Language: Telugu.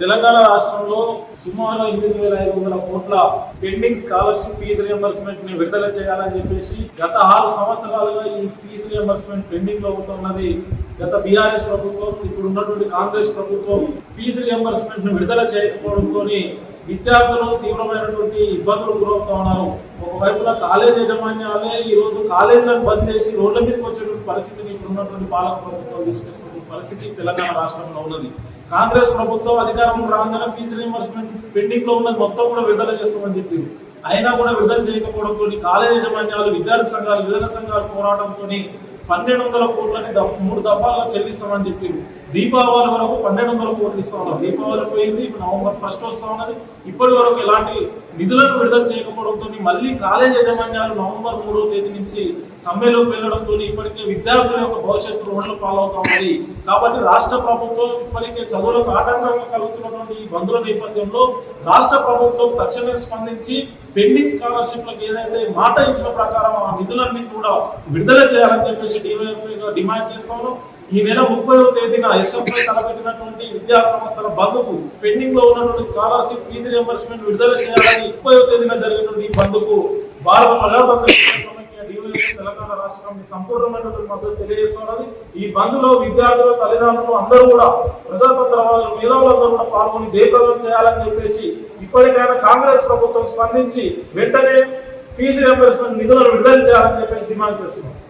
తెలంగాణ రాష్ట్రంలో సుమారు ఎనిమిది వేల ఐదు వందల కోట్ల పెండింగ్ స్కాలర్షిప్ ఫీజు రియంబర్స్మెంట్ని విడుదల చేయాలని చెప్పేసి గత ఆరు సంవత్సరాలుగా ఈ ఫీజు రియంబర్స్మెంట్ పెండింగ్లో ఉంటున్నది. గత బీఆర్ఎస్ ప్రభుత్వం ఇప్పుడు ఉన్నటువంటి కాంగ్రెస్ ప్రభుత్వం ఫీజు రియంబర్స్మెంట్ని విడుదల చేయకపోవడంతో విద్యార్థులు తీవ్రమైనటువంటి ఇబ్బందులు గురవుతా ఉన్నారు. ఒకవైపున కాలేజ్ యాజమాన్యాలే ఈ రోజు కాలేజీలను బంద్ చేసి రోడ్ల మీదకి వచ్చేటువంటి పరిస్థితిని ఇప్పుడున్నటువంటి పాలక ప్రభుత్వం తీసుకొస్తున్న పరిస్థితి తెలంగాణ రాష్ట్రంలో ఉన్నది. కాంగ్రెస్ ప్రభుత్వం అధికారం రాగానే ఫీజు రీఎంబర్స్మెంట్ పెండింగ్లో ఉన్నది. మొత్తం కూడా విడుదల చేస్తామని చెప్పింది అయినా కూడా విడుదల చేయకపోవడంతో కాలేజ్ యజమాన్యాలు విద్యార్థి సంఘాలు విధాన సంఘాలు పోరాటంతో పన్నెండు వందల కోట్లని ద- మూడు దఫాల్లో చెల్లిస్తామని చెప్పింది దీపావళి వరకు పన్నెండు వందల కోట్లు ఇస్తా దీపావళి పోయింది ఇప్పుడు నవంబర్ ఫస్ట్ వస్తా ఉన్నది. ఇప్పటి వరకు ఎలాంటి నిధులను విడుదల చేయకపోవడంతో మళ్ళీ కాలేజ్ యాజమాన్యాలు నవంబర్ మూడవ తేదీ నుంచి సమ్మెలోకి వెళ్ళడంతో ఇప్పటికే విద్యార్థుల యొక్క భవిష్యత్తు రోడ్లు పాలవుతా ఉన్నది. కాబట్టి రాష్ట్ర ప్రభుత్వం ఇప్పటికే చదువులకు ఆటంకంగా కలుగుతున్నటువంటి ఈ బంధుల నేపథ్యంలో రాష్ట్ర ప్రభుత్వం తక్షణమే స్పందించి పెండింగ్ స్కాలర్షిప్లకు ఏదైతే మాట ఇచ్చిన ప్రకారం ఆ నిధులన్నీ కూడా విడుదల చేయాలని చెప్పేసి డివైఎఫ్ఐ డిమాండ్ చేస్తాను ఈ నెల ముప్పైవ తేదీన ఎస్ఎఫ్ఐ తలపెట్టినటువంటి విద్యా సంస్థల బంధుకు పెండింగ్లో ఉన్నటువంటి స్కాలర్షిప్ ఫీజు రియంబర్స్మెంట్ విడుదల చేయాలని ముప్పైవ తేదీన జరిగినటువంటి ఈ బంధుకు భారత ప్రజాతంత్ర తెలంగాణ రాష్ట్రం సంపూర్ణమైనటువంటి మద్దతు తెలియజేస్తున్నది. ఈ బంధులో విద్యార్థులు తల్లిదండ్రులు అందరూ కూడా ప్రజాతంత్రవాదులు మేధావులందరూ కూడా పాల్గొని జయప్రదం చేయాలని చెప్పేసి ఇప్పటికైనా కాంగ్రెస్ ప్రభుత్వం స్పందించి వెంటనే ఫీజు రియంబర్స్మెంట్ నిధులను విడుదల చేయాలని చెప్పేసి డిమాండ్ చేస్తున్నాం.